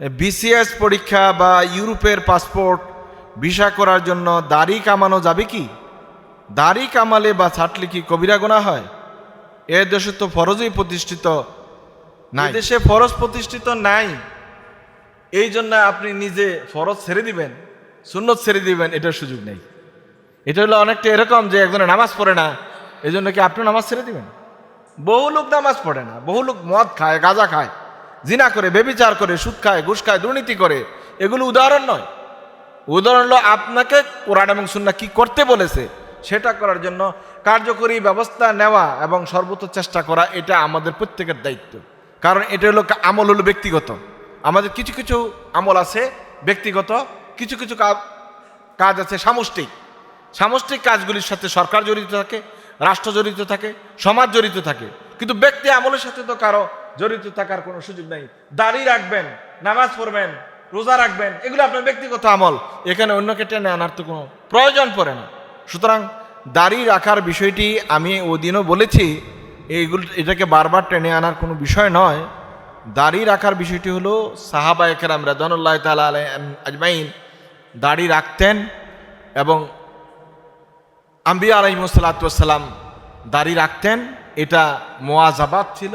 BCS পরীক্ষা বা ইউরোপের পাসপোর্ট, ভিসা করার জন্য দাড়ি কামানো যাবে কি? দাড়ি কামালে বা ছাটলে কি কবিরা গোনা হয়? এ দেশে তো ফরজই প্রতিষ্ঠিত না দেশে ফরজ প্রতিষ্ঠিত নাই। এই জন্য আপনি নিজে ফরজ ছেড়ে দিবেন, সুন্নত ছেড়ে দিবেন, এটার সুযোগ নেই। এটা হলো অনেকটা এরকম যে একজনে নামাজ পড়ে না এই জন্য কি আপনি নামাজ ছেড়ে দিবেন? বহু লোক নামাজ পড়ে না, বহু লোক মদ খায়, গাঁজা খায়। জিনা করে, বেবিচার করে, সুদ খায়, ঘুষ খায়, দুর্নীতি করে, এগুলো উদাহরণ নয়। উদাহরণ হলো আপনাকে কোরআন এবং সুন্না কি করতে বলেছে, সেটা করার জন্য কার্যকরী ব্যবস্থা নেওয়া এবং সর্বোচ্চ চেষ্টা করা, এটা আমাদের প্রত্যেকের দায়িত্ব। কারণ এটা হলো আমল হলো ব্যক্তিগত। আমাদের কিছু কিছু আমল আছে ব্যক্তিগত, কিছু কিছু কাজ আছে সামষ্টিক। সামষ্টিক কাজগুলির সাথে সরকার জড়িত থাকে, রাষ্ট্র জড়িত থাকে, সমাজ জড়িত থাকে। কিন্তু ব্যক্তি আমলের সাথে তো কারও জড়িত থাকার কোনো সুযোগ নেই। দাড়ি রাখবেন, নামাজ পড়বেন, রোজা রাখবেন, এগুলো আপনার ব্যক্তিগত আমল। এখানে অন্যকে টেনে আনার তো কোনো প্রয়োজন পড়ে না। সুতরাং দাড়ি রাখার বিষয়টি আমি ওদিনও বলেছি, এইগুলো এটাকে বারবার টেনে আনার কোনো বিষয় নয়। দাড়ি রাখার বিষয়টি হলো সাহাবা একরাম রাদানুল্লাহ তালা আজমাইন দাড়ি রাখতেন এবং আম্বিয়া আলাইমসাল্লাম দাড়ি রাখতেন। এটা মোয়াজাবাদ ছিল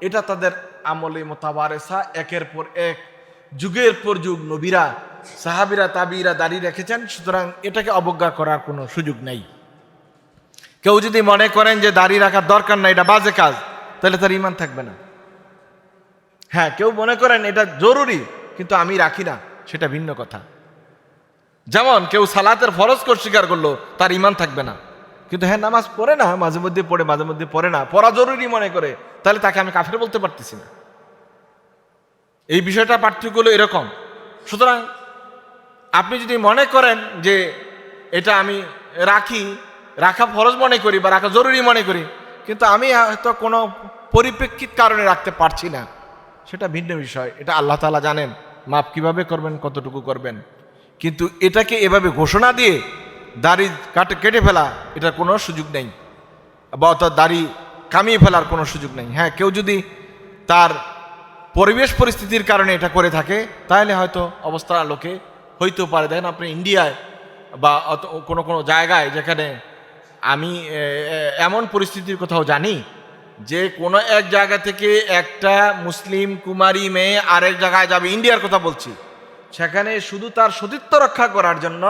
এটা তাদের আমলে মোতাবারেসা, একের পর এক, যুগের পর যুগ নবীরা, সাহাবিরা তাবিরা দাঁড়িয়ে রেখেছেন, সুতরাং এটাকে অবজ্ঞা করার কোনো সুযোগ নেই। কেউ যদি মনে করেন যে দাড়ি রাখার দরকার নাই, এটা বাজে কাজ, তাহলে তার ইমান থাকবে না। হ্যাঁ কেউ মনে করেন এটা জরুরি, কিন্তু আমি রাখি না, সেটা ভিন্ন কথা। যেমন কেউ সালাতের ফরজ কর স্বীকার করল, তার ইমান থাকবে না। কিন্তু হ্যাঁ নামাজ পড়ে না, মাঝে মধ্যে পড়ে, মাঝে মধ্যে পড়ে না, পড়া জরুরি মনে করে, তাহলে তাকে আমি কাফের বলতে পারতেছি না। এই বিষয়টা পার্থক্য এরকম। সুতরাং আপনি যদি মনে করেন যে এটা আমি রাখি, রাখা ফরজ মনে করি বা রাখা জরুরি মনে করি, কিন্তু আমি হয়তো কোনো পরিপ্রেক্ষিত কারণে রাখতে পারছি না, সেটা ভিন্ন বিষয়। এটা আল্লাহ তালা জানেন মাপ কীভাবে করবেন, কতটুকু করবেন। কিন্তু এটাকে এভাবে ঘোষণা দিয়ে দাড়ি কাটে, কেটে ফেলা, এটার কোনো সুযোগ নেই। বা অর্থাৎ দাড়ি কামিয়ে ফেলার কোনো সুযোগ নেই। হ্যাঁ কেউ যদি তার পরিবেশ পরিস্থিতির কারণে এটা করে থাকে, তাহলে হয়তো অবস্থা আলোকে হইতেও পারে। দেখেন আপনি ইন্ডিয়ায় বা কোনো কোনো জায়গায় যেখানে আমি এমন পরিস্থিতির কোথাও জানি, যে কোনো এক জায়গা থেকে একটা মুসলিম কুমারী মেয়ে আরেক জায়গায় যাবে, ইন্ডিয়ার কথা বলছি। সেখানে শুধু তার সতীত্ব রক্ষা করার জন্য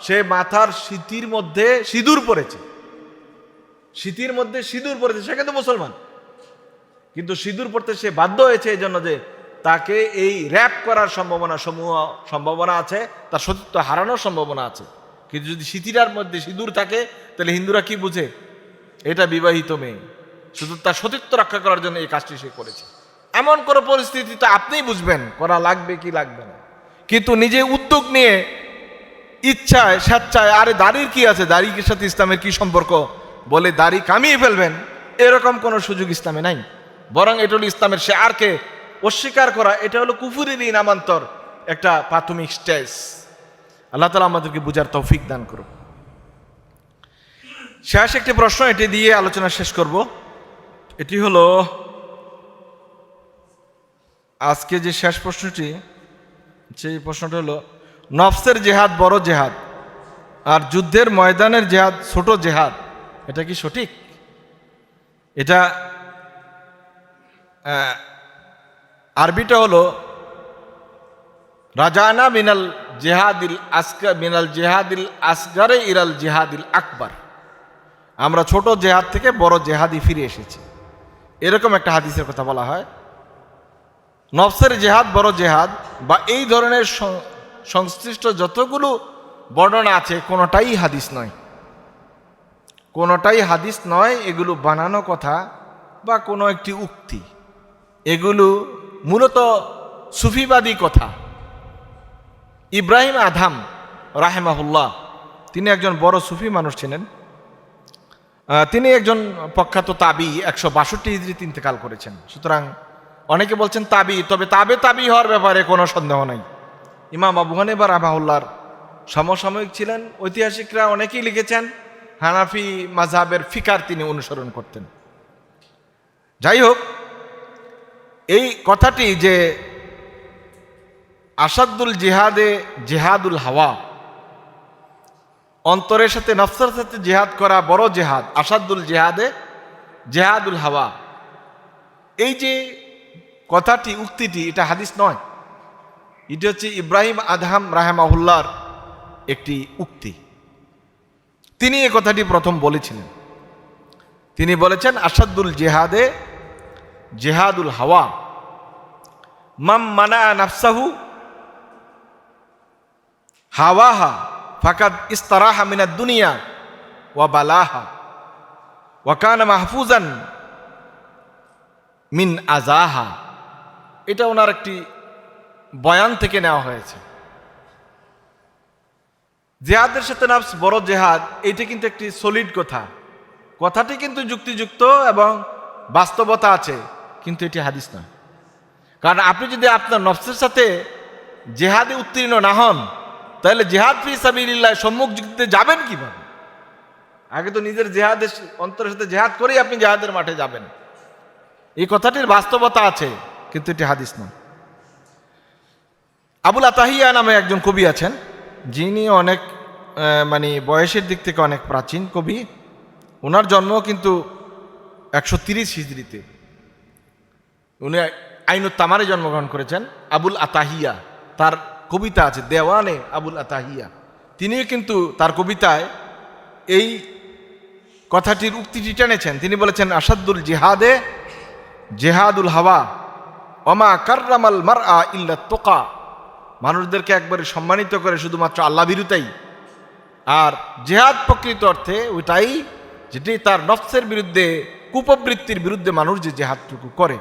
সে মাথার স্মৃতির মধ্যে সিঁদুর পড়েছে স্মৃতির মধ্যে সিঁদুর পড়েছে সে কিন্তু মুসলমান। কিন্তু সিঁদুর পড়তে সে বাধ্য হয়েছে এই জন্য যে তাকে এই র্যাপ করার সম্ভাবনা সমূহ, সম্ভাবনা আছে, তার সতীত্ব হারানোর সম্ভাবনা আছে। কিন্তু যদি স্মৃতিটার মধ্যে সিঁদুর থাকে, তাহলে হিন্দুরা কি বুঝে? এটা বিবাহিত মেয়ে। শুধু তার সতীত্ব রক্ষা করার জন্য এই কাজটি সে করেছে। এমন কোনো পরিস্থিতি তো আপনিই বুঝবেন, করা লাগবে কি লাগবে না। কিন্তু নিজে উদ্যোগ নিয়ে ইচ্ছায়, স্বেচ্ছায়, আরে দাড়ির কি আছে? দাড়ির সাথে ইসলামের কি সম্পর্ক? বলে দাড়ি কামিয়ে ফেলবেন। এরকম কোনো সুযোগ ইসলামে নাই। বরং এটা হলো ইসলামের সে শেয়ারকে অস্বীকার করা। এটা হলো কুফুরেরই নামান্তর একটা প্রাথমিক স্টেজ। আল্লাহ তালা আমাদেরকে বুঝার তৌফিক দান করুক। শেষ একটি প্রশ্ন, এটি দিয়ে আলোচনা শেষ করব। এটি হলো, আজকে যে শেষ প্রশ্নটি, সেই প্রশ্নটা হলো নফসের জেহাদ বড় জেহাদ, আর যুদ্ধের ময়দানের জেহাদ ছোট জেহাদ। এটা কি সঠিক? এটা আরবিটা হলো, রাজানা মিনাল জেহাদিল আসকা, মিনাল জেহাদিল আসগারে ইরাল জেহাদিল আকবার। আমরা ছোট জেহাদ থেকে বড় জেহাদি ফিরে এসেছি। এরকম একটা হাদিসের কথা বলা হয়। নফসের জেহাদ বড় জেহাদ বা এই ধরনের সংশ্লিষ্ট যতগুলো বর্ণনা আছে, কোনোটাই হাদিস নয়। কোনোটাই হাদিস নয়, এগুলো বানানো কথা বা কোনো একটি উক্তি। এগুলো মূলত সুফিবাদী কথা। ইব্রাহিম আধাম রাহেমাহুল্লাহ, তিনি একজন বড় সুফি মানুষ ছিলেন। তিনি একজন প্রখ্যাত তাবি, একশো বাষট্টি হিজড়িতে ইন্তেকাল করেছেন। সুতরাং অনেকে বলছেন তাবি, তবে তাবে তাবি হওয়ার ব্যাপারে কোনো সন্দেহ নাই। ইমাম আবু হানিবা রামাহুল্লার সমসাময়িক ছিলেন, ঐতিহাসিকরা অনেকেই লিখেছেন, হানাফি মাঝহাবের ফিকার তিনি অনুসরণ করতেন। যাই হোক এই কথাটি যে আসাদুল জেহাদে জেহাদুল হাওয়া, অন্তরের সাথে, নফসের সাথে জেহাদ করা বড় জেহাদ, আসাদুল জেহাদে জেহাদুল হাওয়া, এই যে কথাটি, উক্তিটি, এটা হাদিস নয়। এটি হচ্ছে ইব্রাহিম আদহাম রাহেমাহুল্লার একটি উক্তি। তিনি এ কথাটি প্রথম বলেছিলেন। তিনি বলেছেন আসাদুল জেহাদে জেহাদুল হাওয়া। মাম মানা নাফসাহু হাওয়াহা, ফাকাদ ইস্তারাহা মিনাদ দুনিয়া ওয়া বালাহা। ওয়া কানা মাহফুজান মিন আজাহা এটা ওনার একটি বয়ান থেকে নেওয়া হয়েছে। জেহাদের সাথে নাফস বড় জেহাদ এটা কিন্তু একটি সলিড কথা। কথাটি কিন্তু যুক্তিযুক্ত এবং বাস্তবতা আছে, কিন্তু এটি হাদিস নয় কারণ আপনি যদি আপনার নফসের সাথে জেহাদে উত্তীর্ণ না হন, তাহলে জেহাদ ফি সাবিল্লাহ সম্মুখ যুক্তিতে যাবেন কীভাবে? আগে তো নিজের জেহাদের অন্তরের সাথে জেহাদ করেই আপনি জেহাদের মাঠে যাবেন। এই কথাটির বাস্তবতা আছে, কিন্তু এটি হাদিস নয় আবুল আতাহিয়া নামে একজন কবি আছেন, যিনি অনেক মানে বয়সের দিক থেকে অনেক প্রাচীন কবি। ওনার জন্ম কিন্তু একশো তিরিশ হিজড়িতে। উনি আইনুত তামারে জন্মগ্রহণ করেছেন, আবুল আতাহিয়া। তার কবিতা আছে, দেওয়ানে আবুল আতাহিয়া। তিনিও কিন্তু তার কবিতায় এই কথাটির উক্তিটি টেনেছেন। তিনি বলেছেন আসাদুল জিহাদে জেহাদুল হাওয়া অমা কার্রামাল মার আ ইল্লা তোকা মানুষদেরকে একবারে সম্মানিত করে শুধুমাত্র আল্লাহ বিরুতাই আর জেহাদ প্রকৃত অর্থে ওইটাই যেটি তার নফসের বিরুদ্ধে, কুপবৃত্তির বিরুদ্ধে মানুষ যে জেহাদটুকু করে।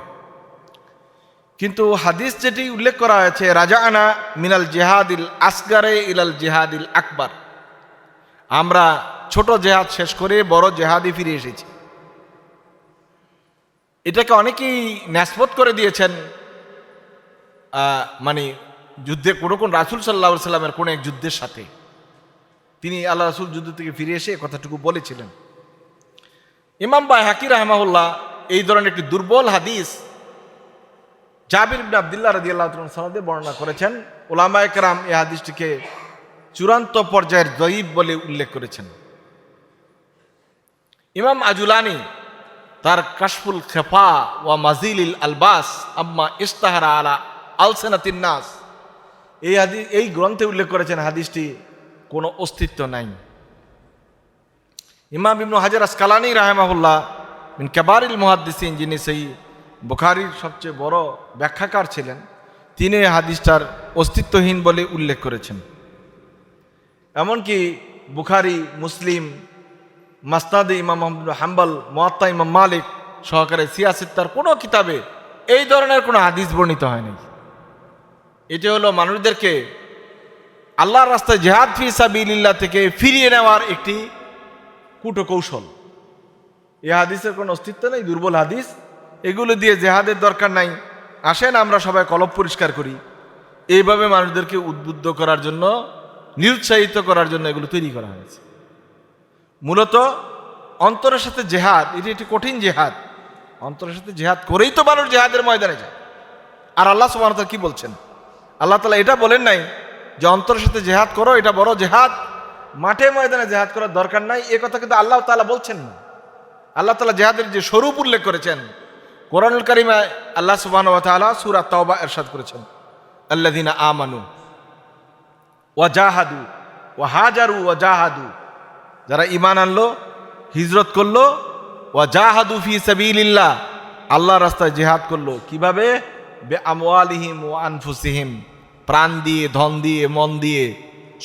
কিন্তু হাদিস যেটি উল্লেখ করা হয়েছে রাজা আনা মিনাল জেহাদিল আসগারে ইলাল জেহাদিল আকবার। আমরা ছোট জেহাদ শেষ করে বড় জেহাদি ফিরে এসেছি। এটাকে অনেকেই ন্যাসপত করে দিয়েছেন মানে যুদ্ধে কোনো কোন রাসুল সাল্লাহ সাল্লামের কোনো এক যুদ্ধের সাথে। তিনি আল্লাহ রাসুল যুদ্ধ থেকে ফিরে এসে কথাটুকু বলেছিলেন। ইমাম বাই হাকির রহমাহুল্লাহ এই ধরনের একটি দুর্বল হাদিস জাবির আবদুল্লাহ রাদি আল্লাহ সালাদে বর্ণনা করেছেন। ওলামা একরাম এই হাদিসটিকে চূড়ান্ত পর্যায়ের জয়ীব বলে উল্লেখ করেছেন। ইমাম আজুলানি তার কাশফুল খেফা ওয়া মাজিল আলবাস আম্মা ইস্তাহারা আলা আলসেনাতিন নাস এই হাদিস এই গ্রন্থে উল্লেখ করেছেন হাদিসটি, কোনো অস্তিত্ব নাই। ইমাম ইবনু হাজার আসকালানি রাহেমাহুল্লাহ মিন কেবারিল মুহাদ্দিসিন, যিনি সেই বুখারির সবচেয়ে বড় ব্যাখ্যাকার ছিলেন, তিনি হাদিসটার অস্তিত্বহীন বলে উল্লেখ করেছেন। এমনকি বুখারি, মুসলিম মাস্তাদে ইমাম হাম্বল, মোয়াত্তা ইমাম মালিক সহকারে সিয়াসিত্তার কোনো কিতাবে এই ধরনের কোনো হাদিস বর্ণিত হয়নি এটি হলো মানুষদেরকে আল্লাহর রাস্তায় জেহাদ ফি সাবিল্লাহ থেকে ফিরিয়ে নেওয়ার একটি কুটো কৌশল এই হাদিসের কোনো অস্তিত্ব নেই, দুর্বল হাদিস। এগুলো দিয়ে জেহাদের দরকার নাই। আসেন আমরা সবাই কলব পরিষ্কার করি। এইভাবে মানুষদেরকে উদ্বুদ্ধ করার জন্য, নিরুৎসাহিত করার জন্য এগুলো তৈরি করা হয়েছে। মূলত অন্তরের সাথে জেহাদ, এটি একটি কঠিন জেহাদ। অন্তরের সাথে জেহাদ করেই তো মানুষ জেহাদের ময়দানে যায়। আর আল্লাহ সুবাহতা কি বলছেন? আল্লাহ তালা এটা বলেন নাই যে অন্তরের সাথে জেহাদ করো, এটা বড় জেহাদ। মাঠে ময়দানে জেহাদ করার দরকার নাই, এ কথা কিন্তু আল্লাহ তালা বলছেন না। আল্লাহ তালা জেহাদের যে স্বরূপ উল্লেখ করেছেন, কোরআনুল কারিমায় আল্লাহ সুবাহ তালা সুরা তওবা এরশাদ করেছেন আল্লাদিনা আমানু ওয়া জাহাদু ওয়া হাজারু ওয়া জাহাদু, যারা ইমান আনলো, হিজরত করল, ওয়া জাহাদু ফি সাবিলিল্লাহ আল্লাহ রাস্তায় জেহাদ করল। কীভাবে? বে আমওয়ালিহিম ও আনফুসিহিম। প্রাণ দিয়ে, ধন দিয়ে, মন দিয়ে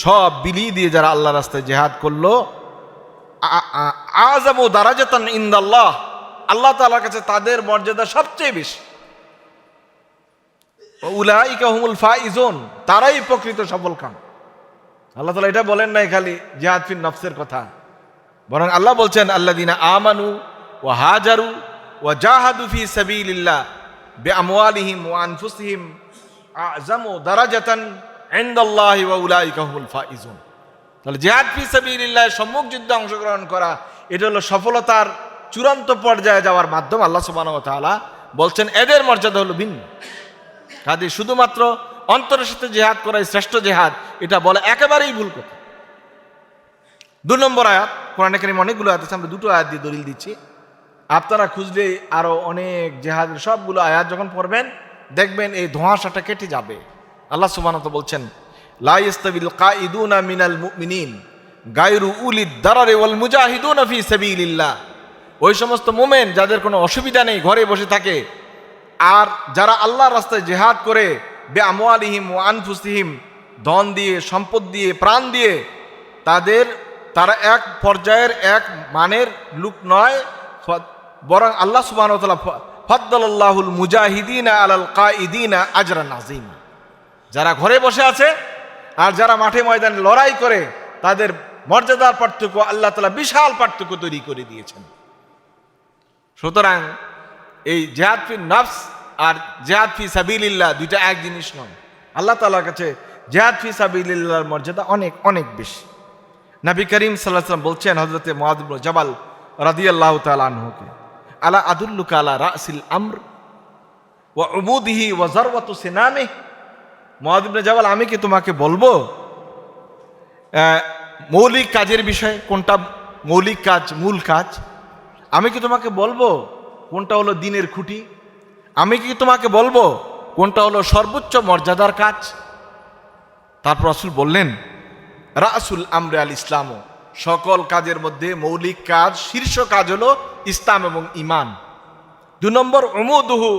সব বিলিয়ে দিয়ে যারা আল্লাহ রাস্তায় জেহাদ করল আজম ও দারাজাতান ইন্দাল্লাহ। আল্লাহ তাআলার কাছে তাদের মর্যাদা সবচেয়ে বেশি। উলাইকা হুমুল ফাইজুন, তারাই প্রকৃত সফল কাম আল্লাহ তালা এটা বলেন নাই খালি জিহাদ ফিন নফসের কথা। বরং আল্লাহ বলছেন আল্লাহ দিনা আমানু ও হাজারু ও জাহাদু ফি সাবিলিল্লাহ। তাহলে জিহাদ ফি সম্মুখ যুদ্ধে অংশগ্রহণ করা, এটা হলো সফলতার চূড়ান্ত পর্যায়ে যাওয়ার মাধ্যম। আল্লাহ সুবহানাহু ওয়া তাআলা বলছেন, এদের মর্যাদা হলো ভিন্ন। কাজে শুধুমাত্র অন্তরের সাথে জেহাদ করাই শ্রেষ্ঠ জেহাদ, এটা বলে একেবারেই ভুল কথা। দু নম্বর আয়াত, কোরআন কারিম অনেকগুলো আয়াত আছে, আমরা দুটো আয়াত দিয়ে দলিল দিচ্ছি। আপনারা খুঁজলে আরও অনেক জেহাদের সবগুলো আয়াত যখন পড়বেন, দেখবেন এই ধোঁয়াশাটা কেটে যাবে। আল্লাহ তাআলা বলছেন, লা ইস্তাবিল কাইদুনা মিনাল মুমিনিন, গায়রু উলিদ দারারে ওয়াল মুজাহিদুনা ফি সাবিলিল্লাহ। ওই সমস্ত মোমেন যাদের কোনো অসুবিধা নেই, ঘরে বসে থাকে, আর যারা আল্লাহর রাস্তায় জেহাদ করে বে আমওয়ালিহিম ও আনফুসিহিম, ধন দিয়ে, সম্পদ দিয়ে, প্রাণ দিয়ে, তাদের, তারা এক পর্যায়ের এক মানের লুক নয় বরং আল্লাহ সুবাহ ফদ্দুল মুজাহিদিনা আলাল কাইদিনা আজরা নাজিম যারা ঘরে বসে আছে আর যারা মাঠে ময়দানে লড়াই করে, তাদের মর্যাদার পার্থক্য আল্লাহ তালা বিশাল পার্থক্য তৈরি করে দিয়েছেন। সুতরাং এই জেহাদ ফি নফস আর জেহাদ ফি দুইটা এক জিনিস নয়। আল্লাহ তালার কাছে জেহাদ ফি সাবিলিল্লাহর মর্যাদা অনেক অনেক বেশি। নবী করিম সাল্লাহ সাল্লাম বলছেন হজরতে মহাদিবুল জবাল রাদিয়াল্লাহু তাআলা আনহুকে আলা আদুল্লুকা আলা রাসিল আমর ওয়া উমুদিহি ওয়া জারওয়াতু সিনামিহ। মহাদিবুল জবাল, আমি কি তোমাকে বলব মৌলিক কাজের বিষয়ে কোনটা মৌলিক কাজ, মূল কাজ? আমি কি তোমাকে বলব কোনটা হলো দিনের খুঁটি? আমি কি তোমাকে বলব কোনটা হলো সর্বোচ্চ মর্যাদার কাজ? তারপর রাসুল বললেন, রাসুল আমরে আল ইসলামও সকল কাজের মধ্যে মৌলিক কাজ, শীর্ষ কাজ হলো ইসলাম এবং ইমান। দু নম্বর অমুদুহু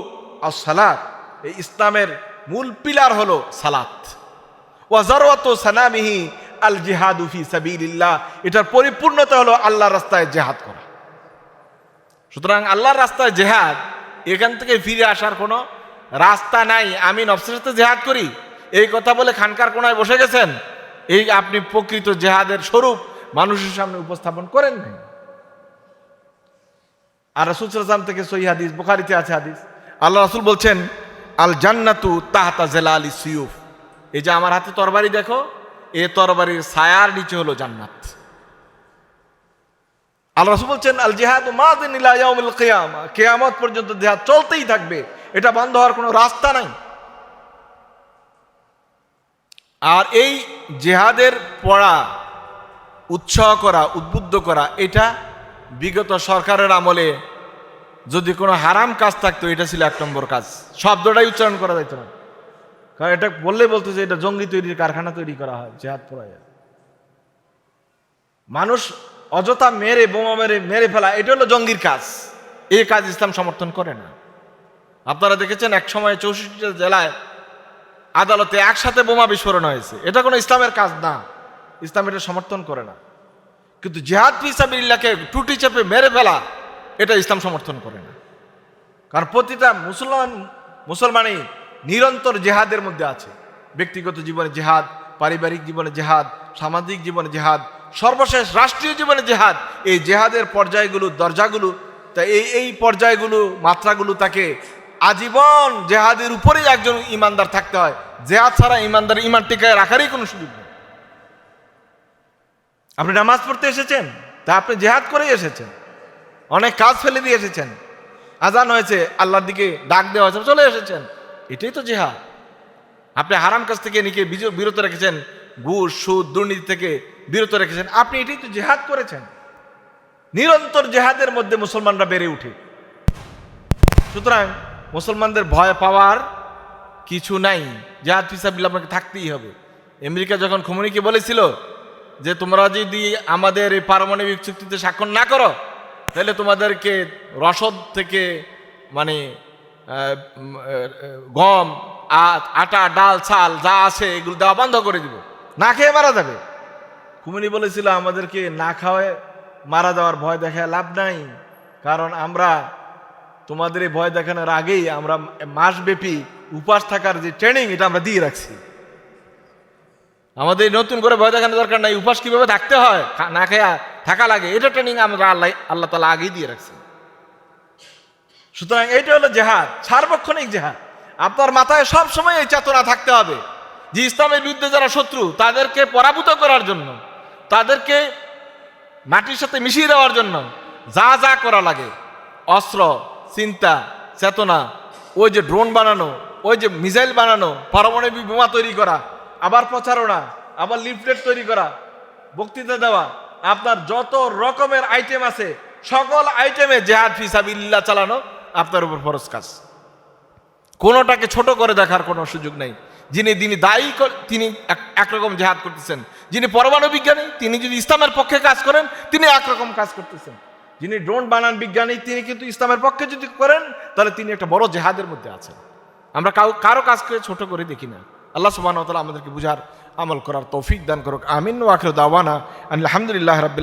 আর সালাত এই ইসলামের মূল পিলার হলো সালাত। ওয়াজারওয়াত সানামিহি আল জিহাদু ফি সাবিলিল্লাহ। এটার পরিপূর্ণতা হলো আল্লাহর রাস্তায় জেহাদ করা। সুতরাং আল্লাহর রাস্তায় জেহাদ, এখান থেকে ফিরে আসার কোনো রাস্তা নাই। আমি নফসের সাথে জেহাদ করি। এই কথা বলে খানকার কোনায় বসে গেছেন। এই আপনি প্রকৃত জেহাদের স্বরূপ মানুষের সামনে উপস্থাপন করেন নাই। আর রাসুল সাল্লাম থেকে সহি হাদিস, বুখারিতে আছে হাদিস। আল্লাহ রাসুল বলছেন আল জান্নাতু তাহাতা জেলা আলী সিউফ। এই যে আমার হাতে তরবারি দেখো, এ তরবারির ছায়ার নিচে হলো জান্নাত। আল্লাহ রাসূল বলছেন আল জিহাদ মাদিন ইলা ইয়াউমিল কিয়ামা। কিয়ামত পর্যন্ত জিহাদ চলতেই থাকবে। এটা বন্ধ হওয়ার কোনো রাস্তা নাই। আর এই জেহাদের পড়া, উৎসাহ করা, উদ্বুদ্ধ করা, এটা বিগত সরকারের আমলে যদি কোনো হারাম কাজ থাকতো, এটা ছিল এক নম্বর কাজ। শব্দটাই উচ্চারণ করা যাইতো না। কারণ এটা বললে বলতো যে এটা জঙ্গি তৈরির কারখানা তৈরি করা হয়, জেহাদ পড়া যায় মানুষ অযথা মেরে, বোমা মেরে মেরে ফেলা, এটা হলো জঙ্গির কাজ। এই কাজ ইসলাম সমর্থন করে না। আপনারা দেখেছেন এক সময় চৌষট্টিটা জেলায় আদালতে একসাথে বোমা বিস্ফোরণ হয়েছে। এটা কোনো ইসলামের কাজ না। ইসলাম এটা সমর্থন করে না। কিন্তু জেহাদ ফিসাবিল্লাকে টুটি চেপে মেরে ফেলা, এটা ইসলাম সমর্থন করে না। কারণ প্রতিটা মুসলমান, মুসলমানই নিরন্তর জেহাদের মধ্যে আছে। ব্যক্তিগত জীবনে জেহাদ, পারিবারিক জীবনে জেহাদ, সামাজিক জীবনে জেহাদ, সর্বশেষ রাষ্ট্রীয় জীবনে জেহাদ, এই জেহাদের পর্যায়গুলো, দরজাগুলো, তা এই এই পর্যায়গুলো, মাত্রাগুলো তাকে আজীবন জেহাদের উপরেই একজন ইমানদার থাকতে হয়। জেহাদ ছাড়া ইমানদার ইমান টিকায় রাখারই কোনো সুযোগ নেই। আপনি নামাজ পড়তে এসেছেন, তা আপনি জেহাদ করেই এসেছেন। অনেক কাজ ফেলে দিয়ে এসেছেন। আজান হয়েছে, আল্লাহর দিকে ডাক দেওয়া হয়েছে, চলে এসেছেন। এটাই তো জেহাদ। আপনি হারাম কাজ থেকে বিজ- বিরত রেখেছেন, ঘুষ, সুদ, দুর্নীতি থেকে বিরত রেখেছেন, আপনি এটাই তো জেহাদ করেছেন। নিরন্তর জেহাদের মধ্যে মুসলমানরা বেড়ে উঠে। সুতরাং মুসলমানদের ভয় পাওয়ার কিছু নাই। জেহাদ ফিসাবিল্লা আপনাকে থাকতেই হবে। আমেরিকা যখন খমনিকে বলেছিল যে তোমরা যদি আমাদের এই পারমাণবিক চুক্তিতে স্বাক্ষর না করো, তাহলে তোমাদেরকে রসদ থেকে মানে গম আটা, ডাল, চাল যা আছে এগুলো দেওয়া বন্ধ করে দিব। না খেয়ে মারা যাবে। কুমিনি বলেছিল, আমাদেরকে না খাওয়ায় মারা যাওয়ার ভয় দেখায় লাভ নাই। কারণ আমরা তোমাদের এই ভয় দেখানোর আগেই আমরা মাসব্যাপী উপাস থাকার যে ট্রেনিং এটা আমরা দিয়ে রাখছি। আমাদের নতুন করে ভয় দেখানোর দরকার নাই। উপাস কীভাবে থাকতে হয়? না খেয়া থাকা লাগে। এটা ট্রেনিং আমরা আল্লাহ আল্লাহ তালা আগেই দিয়ে রাখছি সুতরাং এইটা হলো জেহাদ, সার্বক্ষণিক জেহাদ। আপনার মাথায় সব সময় এই চেতনা থাকতে হবে যে ইসলামের বিরুদ্ধে যারা শত্রু, তাদেরকে পরাভূত করার জন্য, তাদেরকে মাটির সাথে মিশিয়ে দেওয়ার জন্য যা যা করা লাগে, অস্ত্র, চিন্তা, চেতনা, ওই যে ড্রোন বানানো, ওই যে মিসাইল বানানো, পারমাণবিক বোমা তৈরি করা আবার প্রচারণা, আবার লিফলেট তৈরি করা, বক্তৃতা দেওয়া, আপনার যত রকমের আইটেম আছে, সকল আইটেমে জেহাদ ফিসাবিল্লাহ চালানো আপনার উপর ফরজ কাজ। কোনোটাকে ছোট করে দেখার কোনো সুযোগ নেই। যিনি যিনি দায়ী তিনি এক- একরকম জেহাদ করতেছেন। যিনি পরমাণু বিজ্ঞানী, তিনি যদি ইসলামের পক্ষে কাজ করেন, তিনি একরকম কাজ করতেছেন। যিনি ড্রোন বানান বিজ্ঞানী, তিনি কিন্তু ইসলামের পক্ষে যদি করেন, তাহলে তিনি একটা বড় জেহাদের মধ্যে আছেন। আমরা কারও কাজকে ছোট করে দেখি না। আল্লাহ সুবাহ আমাদেরকে বুঝার আমল করার তৌফিক দান করুক। আমিন ওয়াকির দাওয়ানা আলহামদুলিল্লাহ রাবিল্লাহ